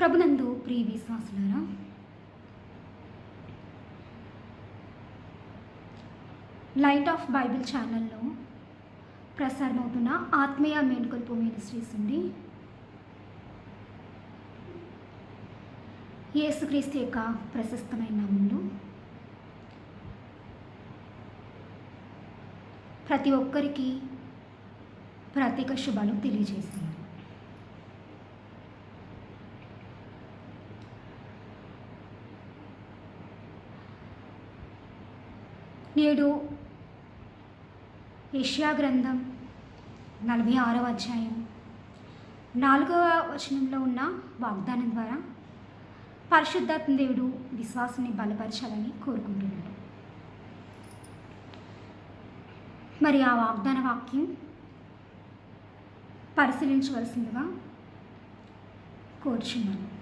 ప్రభునందు ప్రియ విశ్వాసులారా light of Bible ఛానల్లో ప్రసారమవుతున్న ఆత్మీయ మేలుకొల్పు మినిస్ట్రీస్ నుండి యేసుక్రీస్తు యొక్క ప్రశస్తమైన నామంలో ప్రతి ఒక్కరికి ప్రత్యేక శుభాలు తెలియజేస్తున్నారు నేడు యష్యా గ్రంథం నలభై ఆరవ అధ్యాయం. నాలుగవ వచనంలో ఉన్న వాగ్దానం ద్వారా పరిశుద్ధాత్మ దేవుడు విశ్వాసాన్ని బలపరచాలని కోరుకుంటున్నాడు. మరి ఆ వాగ్దాన వాక్యం పరిశీలించవలసిందిగా కోరుచున్నాను.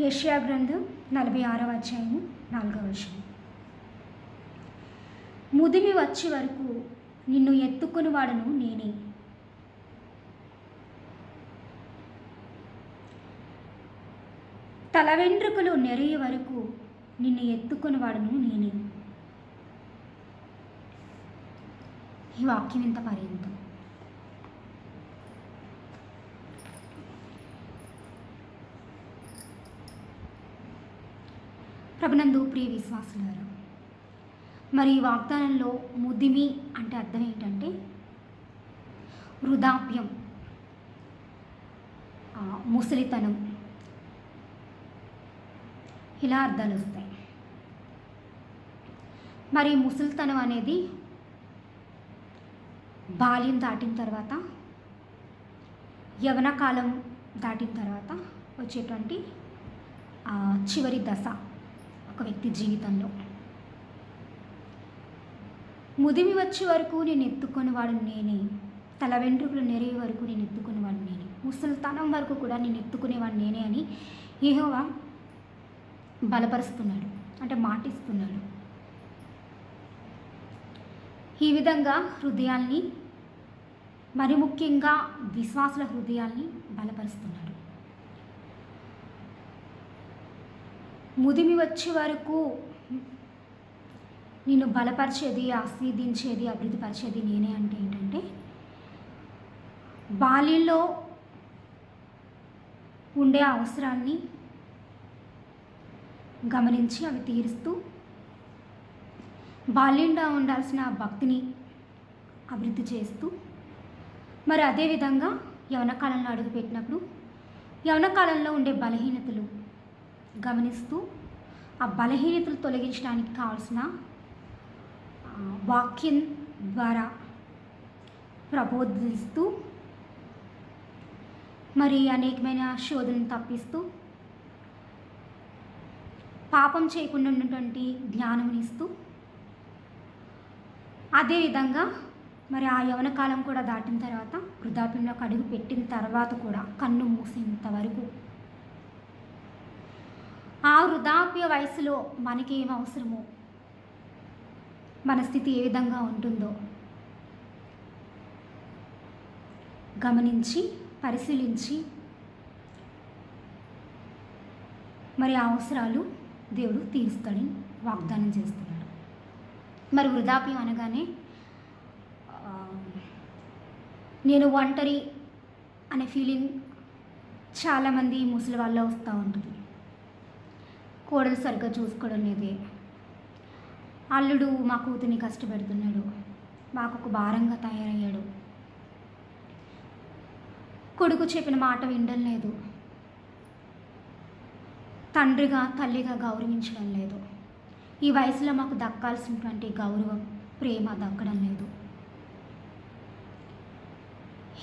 యష్యా గ్రంథం నలభై ఆరవ అధ్యాయము నాలుగవ వచనం. ముదిమి వచ్చే వరకు నిన్ను ఎత్తుకుని వాడను నేనే. తల వెంట్రుకలు నెరయ వరకు నిన్ను ఎత్తుకుని వాడను నేనే. ఈ వాక్యం ఇంత పర్యంతం? ప్రభునందు ప్రియ విశ్వాసులారా మరి ఈ వాగ్దానంలో ముదిమి అంటే అర్థం ఏంటంటే వృధాప్యం ముసలితనం. ఇలా అర్థాలు వస్తాయి. మరి ముసలితనం అనేది బాల్యం దాటిన తర్వాత యవన కాలం దాటిన తర్వాత వచ్చేటువంటి చివరి దశ. ఒక వ్యక్తి జీవితంలో. ముదిమి వచ్చే వరకు నేను ఎత్తుకునేవాడు నేనే. తల వెంట్రుకలు నెరవే వరకు నేను ఎత్తుకునేవాడు నేనే. ముసలితనం వరకు కూడా నేను ఎత్తుకునేవాడు నేనే అని ఏహోవా బలపరుస్తున్నాడు. అంటే మాటిస్తున్నాడు. ఈ విధంగా హృదయాల్ని మరి ముఖ్యంగా విశ్వాసుల హృదయాల్ని బలపరుస్తున్నాడు. ముదిమి వచ్చే వరకు నేను బలపరిచేది ఆస్వాదించేది అభివృద్ధిపరిచేది నేనే అంటే ఏంటంటే బాల్యంలో ఉండే అవసరాన్ని గమనించి అవి తీరుస్తూ బాల్యంలో ఉండాల్సిన భక్తిని అభివృద్ధి చేస్తూ మరి అదేవిధంగా యవన కాలంలో అడుగుపెట్టినప్పుడు యవన కాలంలో ఉండే బలహీనతలు గమనిస్తూ ఆ బలహీనతలు తొలగించడానికి కావాల్సిన వాక్యం ద్వారా ప్రబోధిస్తూ మరి అనేకమైన శోధనను తప్పిస్తూ పాపం చేయకుండా ఉన్నటువంటి జ్ఞానమునిస్తూ అదేవిధంగా మరి ఆ యవన కాలం కూడా దాటిన తర్వాత వృద్ధాప్యంలోకి అడుగు పెట్టిన తర్వాత కూడా కన్ను మూసేంత వరకు ఆ వృద్ధాప్య వయసులో మనకి ఏం అవసరమో? మన స్థితి ఏ విధంగా ఉంటుందో? గమనించి పరిశీలించి మరి ఆ అవసరాలు దేవుడు తీరుస్తాడని వాగ్దానం చేస్తున్నాడు. మరి వృద్ధాప్యం అనగానే నేను ఒంటరి అనే ఫీలింగ్ చాలామంది ముసలి వాళ్ళ వస్తూ ఉంటుంది. కోడలు సరిగ్గా చూసుకోవడం లేదు. అల్లుడు మా కూతుర్ని కష్టపెడుతున్నాడు. మాకు ఒక భారంగా తయారయ్యాడు. కొడుకు చెప్పిన మాట వినడం లేదు. తండ్రిగా తల్లిగా గౌరవించడం లేదు. ఈ వయసులో మాకు దక్కాల్సినటువంటి గౌరవం ప్రేమ దక్కడం లేదు.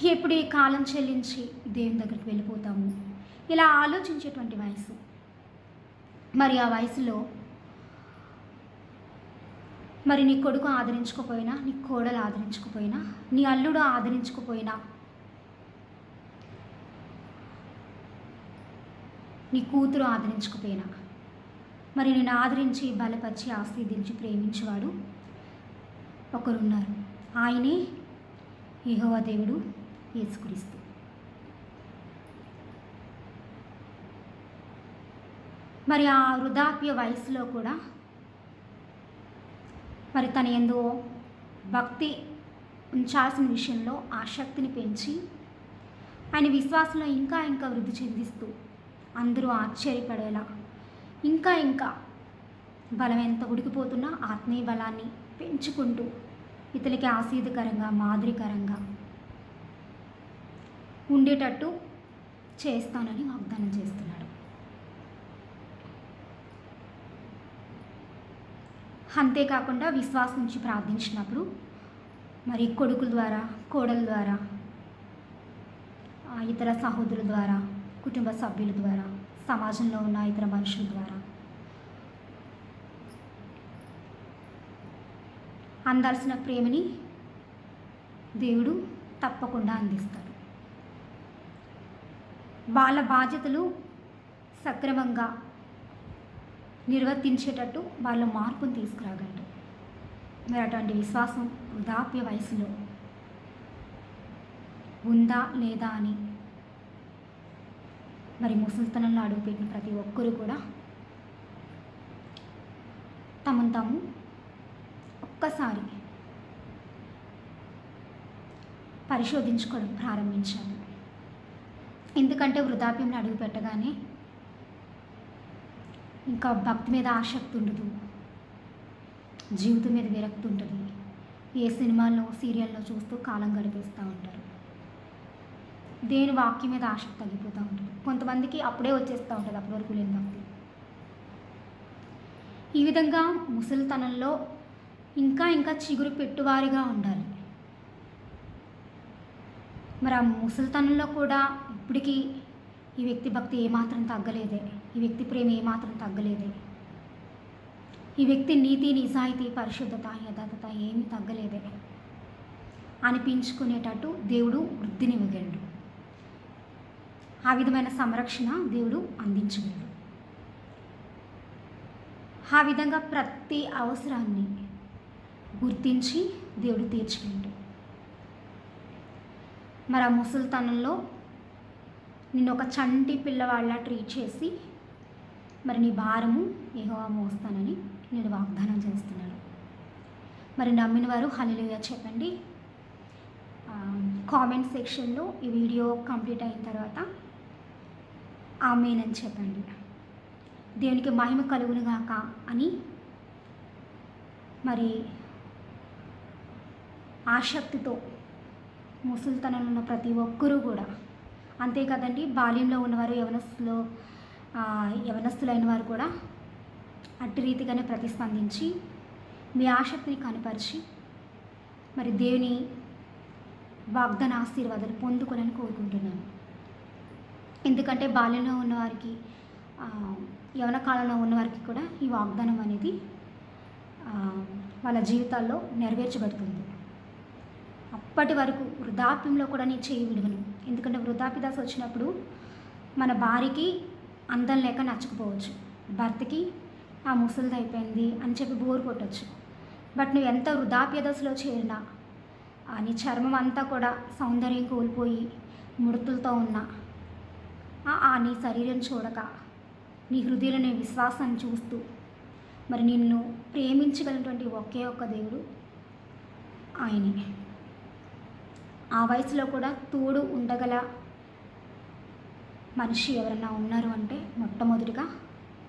ఎప్పుడు ఈ కాలం చెల్లించి దేవుని దగ్గరికి వెళ్ళిపోతాము. ఇలా ఆలోచించేటువంటి వయసు. మరి ఆ వయసులో మరి నీ కొడుకు ఆదరించకపోయినా నీ కోడలు ఆదరించకపోయినా నీ అల్లుడు ఆదరించకపోయినా నీ కూతురు ఆదరించకపోయినా మరి నేను ఆదరించి బలపరిచి ఆస్వాదించి ప్రేమించేవాడు ఒకరున్నారు. ఆయనే యహోవ దేవుడు యేసుక్రీస్తు. మరి ఆ వృధాప్య వయసులో కూడా మరి తన ఎందు భక్తి ఉంచాల్సిన విషయంలో ఆసక్తిని పెంచి ఆయన విశ్వాసంలో ఇంకా ఇంకా వృద్ధి చెందిస్తూ అందరూ ఆశ్చర్యపడేలా ఇంకా ఇంకా బలం ఎంత ఉడికిపోతున్నా ఆత్మీయ బలాన్ని పెంచుకుంటూ ఇతనికి ఆసీదకరంగా మాదిరికరంగా ఉండేటట్టు చేస్తానని వాగ్దానం చేస్తున్నాడు. అంతేకాకుండా విశ్వాసం నుంచి ప్రార్థించినప్పుడు మరి కొడుకుల ద్వారా కోడల ద్వారా ఇతర సహోదరుల ద్వారా కుటుంబ సభ్యుల ద్వారా సమాజంలో ఉన్న ఇతర మనుషుల ద్వారా. అందాల్సిన ప్రేమని దేవుడు తప్పకుండా అందిస్తాడు. వాళ్ళ బాధ్యతలు సక్రమంగా నిర్వర్తించేటట్టు వాళ్ళ మార్పును తీసుకురాగలరు. మరి అటువంటి విశ్వాసం వృద్ధాప్య వయసులో ఉందా లేదా అని మరి ముసలితనంలో అడుగుపెట్టిన ప్రతి ఒక్కరూ కూడా తమను తాము ఒక్కసారి పరిశోధించుకోవడం ప్రారంభించాను ఎందుకంటే వృద్ధాప్యంలో అడుగు పెట్టగానే ఇంకా భక్తి మీద ఆసక్తి ఉండదు. జీవితం మీద విరక్తి ఉంటుంది ఏ సినిమాల్లో సీరియల్లో చూస్తూ కాలం గడిపేస్తూ ఉంటారు. దేని వాక్యం మీద ఆసక్తి తగ్గిపోతూ ఉంటుంది. కొంతమందికి అప్పుడే వచ్చేస్తూ ఉంటుంది. అప్పటి వరకు లేని భక్తి. ఈ విధంగా ముసలితనంలో ఇంకా ఇంకా చిగురు పెట్టువారిగా ఉండాలి. మరి ఆ ముసలితనంలో కూడా ఇప్పటికీ ఈ వ్యక్తి భక్తి ఏమాత్రం తగ్గలేదే. ఈ వ్యక్తి ప్రేమ ఏమాత్రం తగ్గలేదే. ఈ వ్యక్తి నీతి నిజాయితీ పరిశుద్ధత యథార్థత ఏమీ తగ్గలేదే. అనిపించుకునేటట్టు దేవుడు వృద్ధినివ్వగలడు. ఆ విధమైన సంరక్షణ దేవుడు అందించగలడు. ఆ విధంగా ప్రతి అవసరాన్ని గుర్తించి దేవుడు తీర్చగలడు మరి ఆ ముసలితనంలో నిన్ను ఒక చంటి పిల్లవాళ్ళ ట్రీట్ చేసి మరి నీ భారము ఏహోవా మోస్తానని నేను వాగ్దానం చేస్తున్నాను మరి నమ్మిన వారు హలిలుగా చెప్పండి కామెంట్ సెక్షన్లో ఈ వీడియో కంప్లీట్ అయిన తర్వాత ఆమెనని చెప్పండి. దేవునికి మహిమ కలుగునుగాక అని మరి ఆసక్తితో ముసలితనంలో ఉన్న ప్రతి ఒక్కరూ కూడా అంతే కదండి బాల్యంలో ఉన్నవారు యవనస్తులు యవనస్తులైన వారు కూడా అట్టి రీతిగానే ప్రతిస్పందించి మీ ఆసక్తిని కనపరిచి మరి దేవుని వాగ్దాన ఆశీర్వాదాలు పొందుకోనని కోరుకుంటున్నాను. ఎందుకంటే బాల్యంలో ఉన్నవారికి యవన కాలంలో ఉన్నవారికి కూడా ఈ వాగ్దానం అనేది వాళ్ళ జీవితాల్లో నెరవేర్చబడుతుంది. అప్పటి వరకు వృద్ధాప్యంలో కూడా నేను చేయి విడవను. ఎందుకంటే వృద్ధాప్య దశ వచ్చినప్పుడు మన భార్యకి అందం లేక నచ్చకపోవచ్చు. భర్తకి ఆ ముసలిది అయిపోయింది అని చెప్పి బోర్ కొట్టచ్చు. బట్ నువ్వు ఎంత వృధాప్య దశలో చేరినా ఆ నీ చర్మం అంతా కూడా సౌందర్యం కోల్పోయి ముడతలతో ఉన్నా ఆ ఆ నీ శరీరం చూడక నీ హృదయంలో నీ విశ్వాసాన్ని చూస్తూ మరి నిన్ను ప్రేమించగలిగినటువంటి ఒకే ఒక్క దేవుడు ఆయనే. ఆ వయసులో కూడా తోడు ఉండగల మనిషి ఎవరన్నా ఉన్నారు అంటే మొట్టమొదటిగా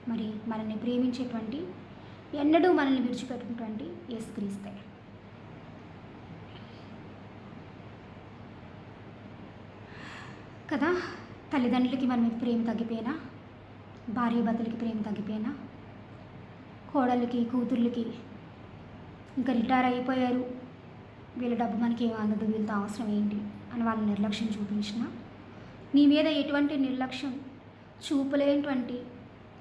మరి మనల్ని ప్రేమించేటువంటి ఎన్నడూ మనల్ని విడిచిపెట్టినటువంటి యేసుక్రీస్తే. కదా? తల్లిదండ్రులకి మన మీద ప్రేమ తగ్గిపోయినా భార్య భర్తలకి ప్రేమ తగ్గిపోయినా కోడళ్ళకి కూతుర్లకి ఇంకా రిటైర్ అయిపోయారు వీళ్ళ డబ్బు మనకి ఏం అందదు వీళ్ళతో అవసరం ఏంటి అని వాళ్ళ నిర్లక్ష్యం చూపించిన నీ మీద ఎటువంటి నిర్లక్ష్యం చూపలేనటువంటి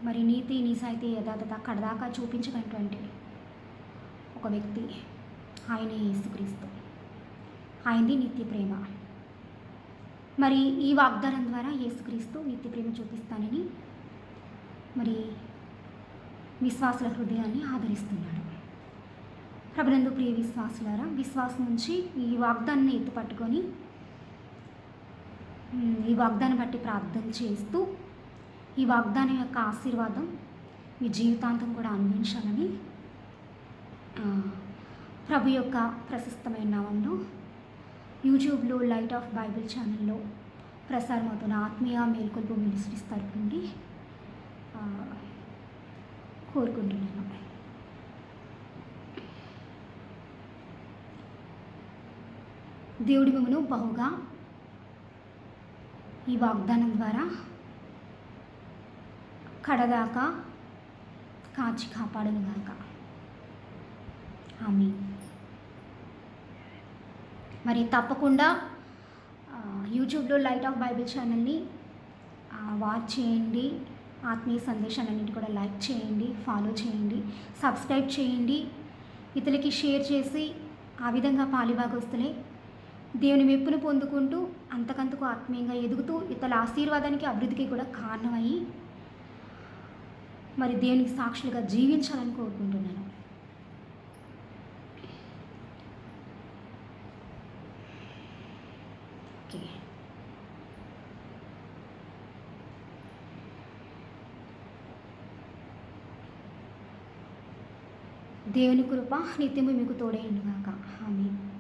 మరి నీతి నిజాయితీ యథాతథ కడదాకా చూపించగలిగినటువంటి ఒక వ్యక్తి ఆయనే యేసుక్రీస్తు. ఆయనది నిత్య ప్రేమ. మరి ఈ వాగ్దానం ద్వారా యేసుక్రీస్తు నిత్య ప్రేమ చూపిస్తానని మరి విశ్వాసుల హృదయాన్ని ఆదరిస్తున్నాడు. ప్రభునందు ప్రియ విశ్వాసులారా విశ్వాసం నుంచి ఈ వాగ్దాన్ని ఎత్తుపట్టుకొని ఈ వాగ్దాన్ని బట్టి ప్రార్థన చేస్తూ ఈ వాగ్దానం యొక్క ఆశీర్వాదం మీ జీవితాంతం కూడా అందించాలని ప్రభు యొక్క ప్రశస్తమైన నామంలో యూట్యూబ్లో లైట్ ఆఫ్ బైబిల్ ఛానల్లో ప్రసారమవుతున్న ఆత్మీయ మేల్కొల్పు మినిస్ట్రీస్ తరపు నుండి కోరుకుంటున్నాను. దేవుడి మిమ్మను బహుగా ఈ వాగ్దానం ద్వారా కడదాకా కాచి కాపాడను గాక ఆమె మరి తప్పకుండా యూట్యూబ్లో లైట్ ఆఫ్ బైబిల్ ఛానల్ని వాచ్ చేయండి. ఆత్మీయ సందేశాలన్నింటి కూడా లైక్ చేయండి ఫాలో చేయండి సబ్స్క్రైబ్ చేయండి. ఇతరులకి షేర్ చేసి ఆ విధంగా పాలిభాగస్తులే దేవుని మెప్పును పొందుకుంటూ అంతకంతకు ఆత్మీయంగా ఎదుగుతూ ఇతరుల ఆశీర్వాదానికి అభివృద్ధికి కూడా కారణమయ్యి మరి దేవునికి సాక్షులుగా జీవించాలని కోరుకుంటున్నాను. ఓకే. దేవుని కృప నిత్యము మీకు తోడేయండుగాక ఆమె